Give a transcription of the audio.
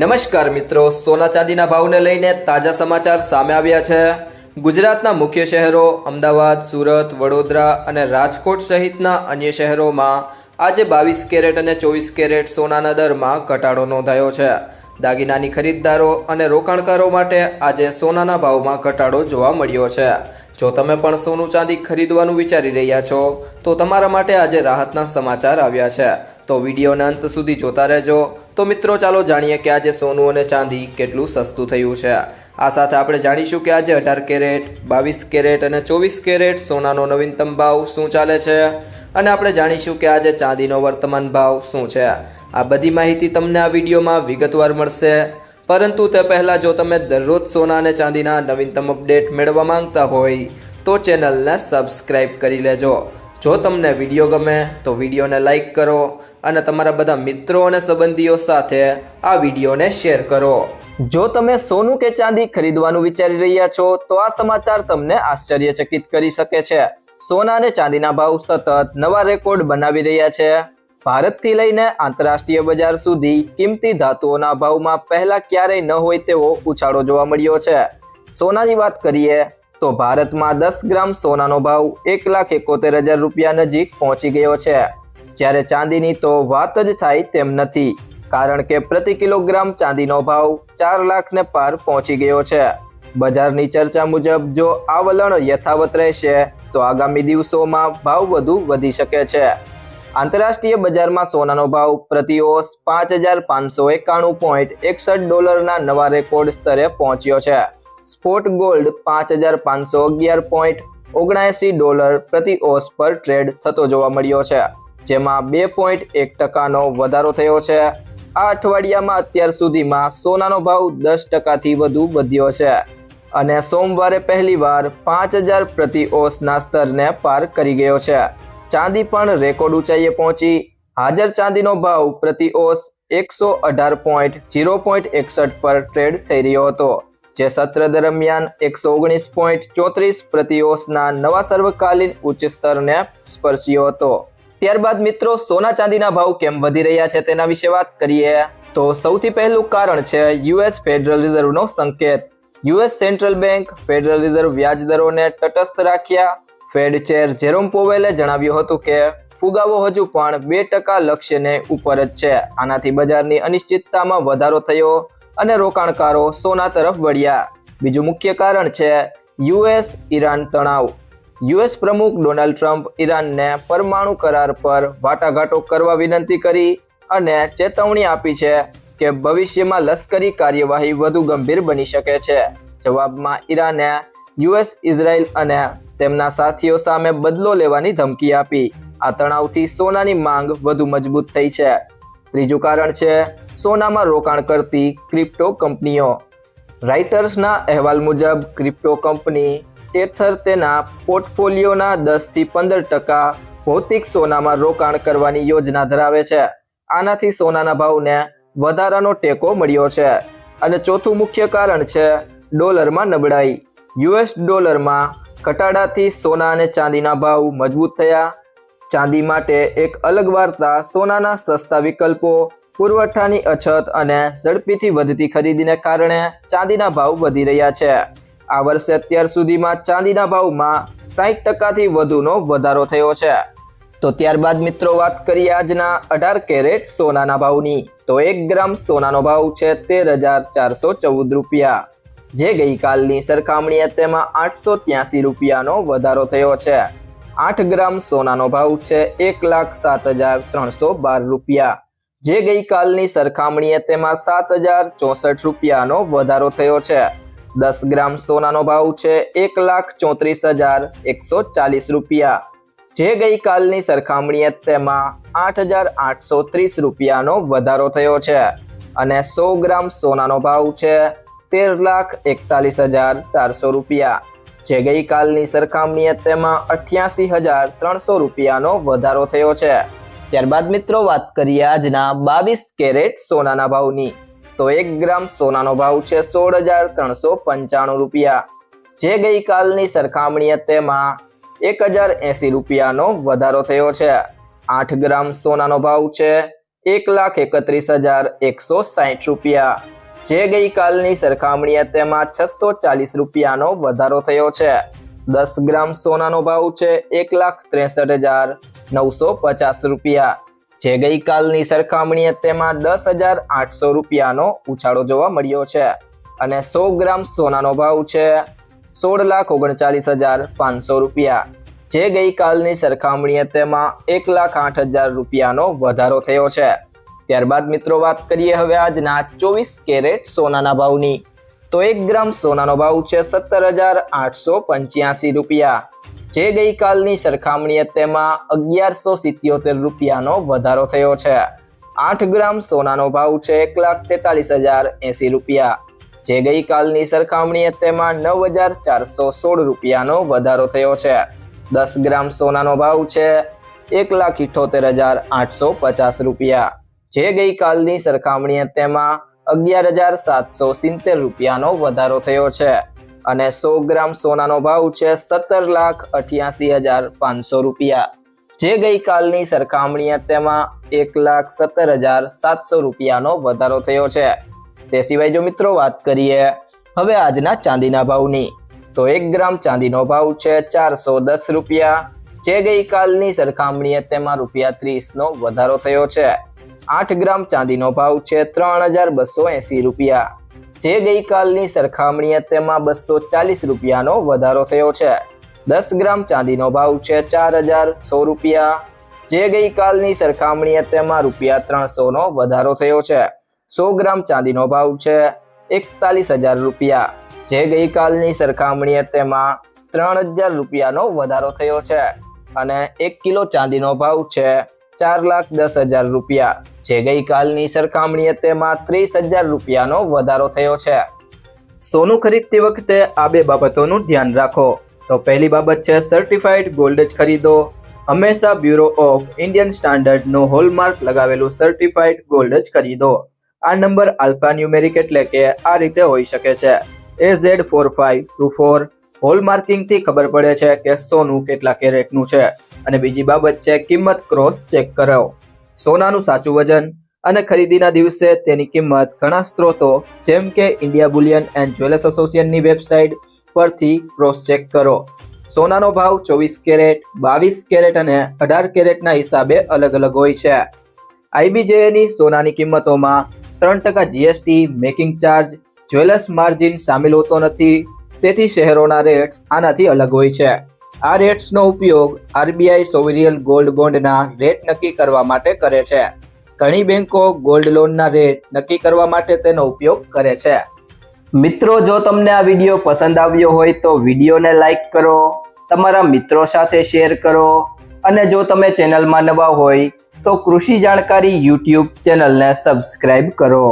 નમસ્કાર મિત્રો, સોના ચાંદીના ભાવને લઈને તાજા સમાચાર સામે આવ્યા છે. ગુજરાતના મુખ્ય શહેરો અમદાવાદ, સુરત, વડોદરા અને રાજકોટ સહિતના અન્ય શહેરોમાં આજે બાવીસ કેરેટ અને ચોવીસ કેરેટ સોનાના દરમાં ઘટાડો નોંધાયો છે. દાગીનાની ખરીદદારો અને રોકાણકારો માટે આજે સોનાના ભાવમાં ઘટાડો જોવા મળ્યો છે. જો તમે પણ સોનું ચાંદી ખરીદવાનું વિચારી રહ્યા છો, તો તમારા માટે આજે રાહતના સમાચાર આવ્યા છે. તો વિડીયોના અંત સુધી જોતા રહેજો. તો મિત્રો, ચાલો જાણીએ કે આજે સોનું અને ચાંદી કેટલું સસ્તું થયું છે. આ સાથે આપણે જાણીશું કે આજે અઢાર કેરેટ, બાવીસ કેરેટ અને ચોવીસ કેરેટ સોનાનો નવીનતમ ભાવ શું ચાલે છે? અને આપણે જાણીશું કે આજે ચાંદીનો વર્તમાન ભાવ શું છે. આ બધી માહિતી તમને આ વિડીયોમાં વિગતવાર મળશે. પરંતુ તે પહેલાં જો તમે દરરોજ સોના અને ચાંદીના નવીનતમ અપડેટ મેળવવા માંગતા હોય, તો ચેનલને સબસ્ક્રાઈબ કરી લેજો. જો તમને વીડિયો ગમે, તો વિડીયોને લાઇક કરો અને તમારા બધા મિત્રો અને સંબંધીઓ સાથે આ વિડીયોને શેર કરો. જો તમે સોનું કે ચાંદી ખરીદવાનું વિચારી રહ્યા છો, તો આ સમાચાર તમને આશ્ચર્યચકિત કરી શકે છે. સોના અને ચાંદીના ભાવ સતત નવા રેકોર્ડ બનાવી રહ્યા છે. ભારતથી લઈને આંતરરાષ્ટ્રીય બજાર સુધી કિંમતી ધાતુઓના ભાવમાં પહેલા ક્યારેય ન હોય તેવો ઉછાળો જોવા મળ્યો છે. સોનાની વાત કરીએ તો ભારતમાં દસ ગ્રામ સોનાનો ભાવ એક લાખ એકોતેર હજાર રૂપિયા નજીક પહોંચી ગયો છે. જ્યારે ચાંદીની તો વાત જ થાય તેમ નથી, કારણ કે પ્રતિ કિલોગ્રામ ચાંદીનો ભાવ ચાર લાખને પાર પહોંચી ગયો છે. બજારની ચર્ચા મુજબ જો આ વલણ યથાવત રહેશે, તો આગામી દિવસોમાં ભાવ વધુ વધી શકે છે. આંતરરાષ્ટ્રીય બજારમાં સોનાનો ભાવ પ્રતિ ઓસ પાંચ હજાર પાંચસો એકાણું પોઈન્ટ એકસઠ ડોલરના નવા રેકોર્ડ સ્તરે પહોંચ્યો છે. સ્પોટ ગોલ્ડ પાંચ હજાર પાંચસો અગિયાર પોઈન્ટ ઓગણએંસી ડોલર પ્રતિ ઓસ પર ટ્રેડ થતો જોવા મળ્યો છે, જેમાં બે પોઈન્ટ એક ટકાનો વધારો થયો છે. આ અઠવાડિયામાં અત્યાર સુધીમાં સોનાનો ભાવ દસ ટકાથી વધુ વધ્યો છે અને સોમવારે પહેલીવાર પાંચ હજાર પ્રતિ ઓસના સ્તરને પાર કરી ગયો છે. ચાંદી પણ રેકોર્ડ ઊંચાઈએ પહોંચી. હાજર ચાંદીનો ભાવ પ્રતિ ઓસ એકસો અઢાર પોઈન્ટ જીરો પોઈન્ટ એકસઠ પર ટ્રેડ થઈ રહ્યો હતો, જે સત્ર દરમિયાન એકસો ઓગણીસ પોઈન્ટ ચોત્રીસ પ્રતિ ઓસના નવા સર્વકાલીન ઉચ્ચ સ્તરને સ્પર્શ્યો હતો. ત્યારબાદ મિત્રો, સોના ચાંદીના ભાવ કેમ વધી રહ્યા છે તેના વિશે વાત કરીએ, તો સૌથી પહેલું કારણ છે યુએસ ફેડરલ રિઝર્વનો સંકેત. US central bank federal reserve વ્યાજ દરોને તટસ્થ રાખ્યા. ફેડ ચેર જેરોમ પોવેલે જણાવ્યું હતું કે, ફુગાવો હજુ પણ બે ટકા લક્ષ્યને ઉપર જ છે. આનાથી બજારની અનિશ્ચિતતામાં વધારો થયો અને રોકાણકારો સોના તરફ વળ્યા. બીજું મુખ્ય કારણ છે યુએસ ઈરાન તણાવ. યુએસ પ્રમુખ ડોનાલ્ડ ટ્રમ્પ ઈરાનને પરમાણુ કરાર પર વાટાઘાટો કરવા વિનંતી કરી અને ચેતવણી આપી છે કે ભવિષ્યમાં લશ્કરી કાર્યવાહી વધુ ગંભીર બની શકે છે. જવાબમાં ઈરાને યુએસ, ઇઝરાયલ અને તેમના સાથીઓ સામે બદલો લેવાની ધમકી આપી. આ તણાવથી સોનાની માંગ વધુ મજબૂત થઈ છે. ત્રીજું કારણ છે સોનામાં રોકાણ કરતી ક્રિપ્ટો કંપનીઓ. રાઇટર્સના અહેવાલ મુજબ, ક્રિપ્ટો કંપની ટેથર તેના પોર્ટફોલિયોના દસથી પંદર ટકા ભૌતિક સોનામાં રોકાણ કરવાની યોજના ધરાવે છે. આનાથી સોનાના ભાવને વધારાનો ટેકો મળ્યો છે. અને ચોથું મુખ્ય કારણ છે ડોલરમાં નબળાઈ. યુએસ ડોલરમાં ઘટાડાથી સોના અને ચાંદીના ભાવ મજબૂત થયા. ચાંદી માટે એક અલગ વાર્તા, સોનાના સસ્તા વિકલ્પો, પુરવઠાની અછત અને ઝડપીથી વધતી ખરીદીને કારણે ચાંદીના ભાવ વધી રહ્યા છે. આ વર્ષે અત્યાર સુધીમાં ચાંદીના ભાવમાં સાહીઠ ટકાથી વધુનો વધારો થયો છે. તો ત્યારબાદ મિત્રો વાત કરીએ આજના અઢાર કેરેટ સોનાના ભાવની. તો એક ગ્રામ સોનાનો ભાવ છે તેર હજાર ચારસો ચૌદ રૂપિયા. જે ગઈકાલની સરખામણીએ તેમાં આઠસો ત્યાસી રૂપિયાનો વધારો થયો છે. આઠ ગ્રામ સોનાનો ભાવ છે એક લાખ સાત હજાર ત્રણસો બાર રૂપિયા. જે ગઈકાલની સરખામણીએ તેમાં સાત હજાર ચોસઠ રૂપિયાનો વધારો થયો છે. દસ ગ્રામ સોનાનો ભાવ છે એક લાખ ચોત્રીસ હજાર એકસો ચાલીસ રૂપિયા. જે ગઈકાલની સરખામણીએ તેમાં આઠ હજાર આઠસો ત્રીસ રૂપિયાનો વધારો થયો છે. અને સો ગ્રામ સોનાનો ભાવ છે તેર લાખ એકતાલીસ હજાર ચારસો રૂપિયા. જે ગઈકાલની સરખામણીએ તેમાં અઠ્યાસી હજાર ત્રણસો રૂપિયાનો વધારો થયો છે. ત્યારબાદ મિત્રો વાત કરીએ આજના બાવીસ કેરેટ સોનાના ભાવની. તો એક ગ્રામ સોનાનો ભાવ છે સોળ હજાર ત્રણસો પંચાણું રૂપિયા. જે ગઈકાલની સરખામણીએ તેમાં એક હજાર એંસી રૂપિયાનો વધારો થયો છે. આઠ ગ્રામ સોનાનો ભાવ છે એક લાખ એકત્રીસ હજાર એકસો સાહીઠ રૂપિયા. જે ગઈકાલની સરખામણીએ તેમાં છસો ચાલીસ રૂપિયાનો વધારો થયો છે. દસ ગ્રામ સોનાનો ભાવ છે એક લાખ ત્રેસઠ હજાર નવસો પચાસ રૂપિયા. જે ગઈકાલની સરખામણીએ તેમાં દસ હજાર આઠસો રૂપિયાનો ઉછાળો જોવા મળ્યો છે અને સો ગ્રામ સોનાનો ભાવ છે સોળ લાખ ઓગણચાલીસ હજાર પાંચસો રૂપિયા. જે ગઈકાલની સરખામણીએ તેમાં એક લાખ આઠ હજાર રૂપિયાનો વધારો થયો છે. ત્યારબાદ મિત્રો વાત કરીએ હવે આજના ચોવીસ કેરેટ સોનાના ભાવની. તો એક ગ્રામ સોનાનો ભાવ છે સત્તર હજાર આઠસો પંચ્યાસી રૂપિયા. જે ગઈકાલની સરખામણીએ તેમાં અગિયારસો સિત્યોતેર રૂપિયાનો વધારો થયો છે. આઠ ગ્રામ સોનાનો ભાવ છે એક લાખ તેતાલીસ હજાર એંસી રૂપિયા. જે ગઈકાલની સરખામણીએ તેમાં નવ હજાર ચારસો સોળ રૂપિયાનો વધારો થયો છે. દસ ગ્રામ સોનાનો ભાવ છે એક લાખ ઇઠોતેર હજાર આઠસો પચાસ રૂપિયા. જે ગઈકાલની સરખામણીએ તેમાં અગિયાર હજાર સાતસો સિત્તેર રૂપિયાનો વધારો થયો છે અને સો ગ્રામ સોનાનો ભાવ છે સત્તર લાખ અઠ્યાસી હજાર પાંચસો રૂપિયા. જે ગઈકાલની સરખામણીએ તેમાં એક લાખ સત્તર હજાર સાતસો રૂપિયાનો વધારો થયો છે. તે સિવાય જો મિત્રો વાત કરીએ હવે આજના ચાંદીના ભાવની, તો એક ગ્રામ ચાંદીનો ભાવ છે ચારસો દસ રૂપિયા. જે ગઈકાલની સરખામણીએ તેમાં રૂપિયા ત્રીસનો વધારો થયો છે. આઠ ગ્રામ ચાંદીનો ભાવ છે ત્રણ હજાર બસો એંસી રૂપિયા. જે ગઈકાલની સરખામણીએ તેમાં બસો ચાલીસ રૂપિયાનો વધારો થયો છે. દસ ગ્રામ ચાંદીનો ભાવ છે ચાર હજાર સો રૂપિયા. જે ગઈકાલની સરખામણીએ તેમાં રૂપિયા ત્રણસોનો વધારો થયો છે. સો ગ્રામ ચાંદીનો ભાવ છે એકતાલીસ હજાર રૂપિયા. જે ગઈકાલની સરખામણીએ તેમાં ત્રણ હજાર રૂપિયાનો વધારો થયો છે. અને એક કિલો ચાંદીનો ભાવ છે ચાર લાખ દસ હજાર રૂપિયા જે ગઈકાલની સરખામણીએ તેમાં ત્રીસ હજાર રૂપિયાનો વધારો થયો છે. સોનું ખરીદતી વખતે આ બે બાબતોનું ધ્યાન રાખો. તો પહેલી બાબત છે સર્ટિફાઈડ ગોલ્ડ જ ખરીદો. હંમેશા બ્યુરો ઓફ ઇન્ડિયન સ્ટાન્ડર્ડનું હોલમાર્ક લગાવેલું સર્ટિફાઈડ ગોલ્ડ જ ખરીદો. આ નંબર આલ્ફા ન્યુમેરિક એટલે કે આ રીતે હોઈ શકે છે. A Z four five two four હોલમાર્કિંગથી ખબર પડે છે કે સોનું કેટલા કેરેટનું છે. અને બીજી બાબત છે, કિંમત ક્રોસ ચેક કરો. સોનાનું સાચું વજન અને ખરીદીના દિવસે તેની કિંમત ઘણા સ્ત્રોતો, જેમ કે ઇન્ડિયા બુલિયન એન્ડ જ્વેલર્સ એસોસિએશનની વેબસાઇટ પરથી ક્રોસ ચેક કરો. સોનાનો ભાવ ચોવીસ કેરેટ, બાવીસ કેરેટ અને અઢાર કેરેટના હિસાબે અલગ અલગ હોય છે. આઈબીજેએની સોનાની કિંમતોમાં ત્રણ ટકા GST making charge jewellers margin સામેલ હોતો નથી, તેથી શહેરોના રેટ્સ આનાથી અલગ હોય છે. આ રેટ્સનો ઉપયોગ આરબીઆઈ સોવરિયલ ગોલ્ડ બોન્ડના રેટ નક્કી કરવા માટે કરે છે. ઘણી બેંકો ગોલ્ડ લોનના રેટ નક્કી કરવા માટે તેનો ઉપયોગ કરે છે. મિત્રો, જો તમને આ વીડિયો પસંદ આવ્યો હોય તો વિડીયોને લાઈક કરો, તમારા મિત્રો સાથે શેર કરો અને જો તમે ચેનલમાં નવા હોય તો કૃષિ જાણકારી યુટ્યુબ ચેનલને સબસ્ક્રાઈબ કરો.